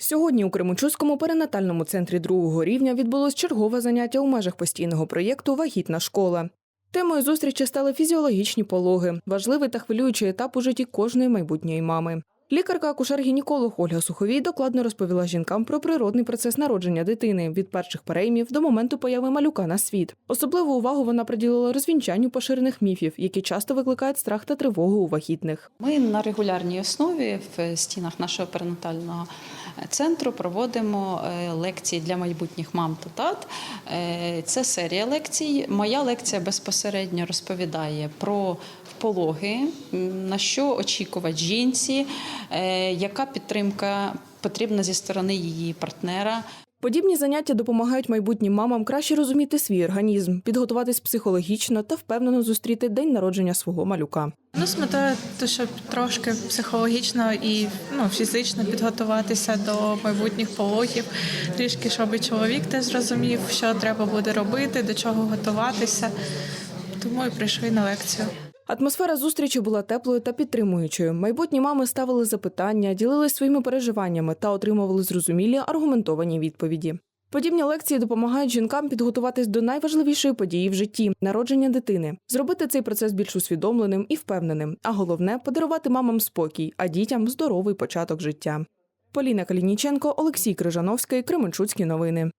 Сьогодні у Кременчуцькому перинатальному центрі другого рівня відбулось чергове заняття у межах постійного проєкту Вагітна школа. Темою зустрічі стали фізіологічні пологи, важливий та хвилюючий етап у житті кожної майбутньої мами. Лікарка-акушер-гінеколог Ольга Суховій докладно розповіла жінкам про природний процес народження дитини від перших переймів до моменту появи малюка на світ. Особливу увагу вона приділила розвінчанню поширених міфів, які часто викликають страх та тривогу у вагітних. Ми на регулярній основі в стінах нашого перинатального центру проводимо е, лекції для майбутніх мам та тат. Е, Це серія лекцій. Моя лекція безпосередньо розповідає про пологи, на що очікувати жінці, яка підтримка потрібна зі сторони її партнера. Подібні заняття допомагають майбутнім мамам краще розуміти свій організм, підготуватись психологічно та впевнено зустріти день народження свого малюка. Ну, з метою, то, щоб трошки психологічно і ну, фізично підготуватися до майбутніх пологів, трішки, щоб і чоловік теж зрозумів, що треба буде робити, до чого готуватися. Тому і прийшли на лекцію. Атмосфера зустрічі була теплою та підтримуючою. Майбутні мами ставили запитання, ділились своїми переживаннями та отримували зрозумілі аргументовані відповіді. Подібні лекції допомагають жінкам підготуватись до найважливішої події в житті народження дитини, зробити цей процес більш усвідомленим і впевненим, а головне подарувати мамам спокій, а дітям здоровий початок життя. Поліна Калініченко, Олексій Крижановський, Кременчуцькі новини.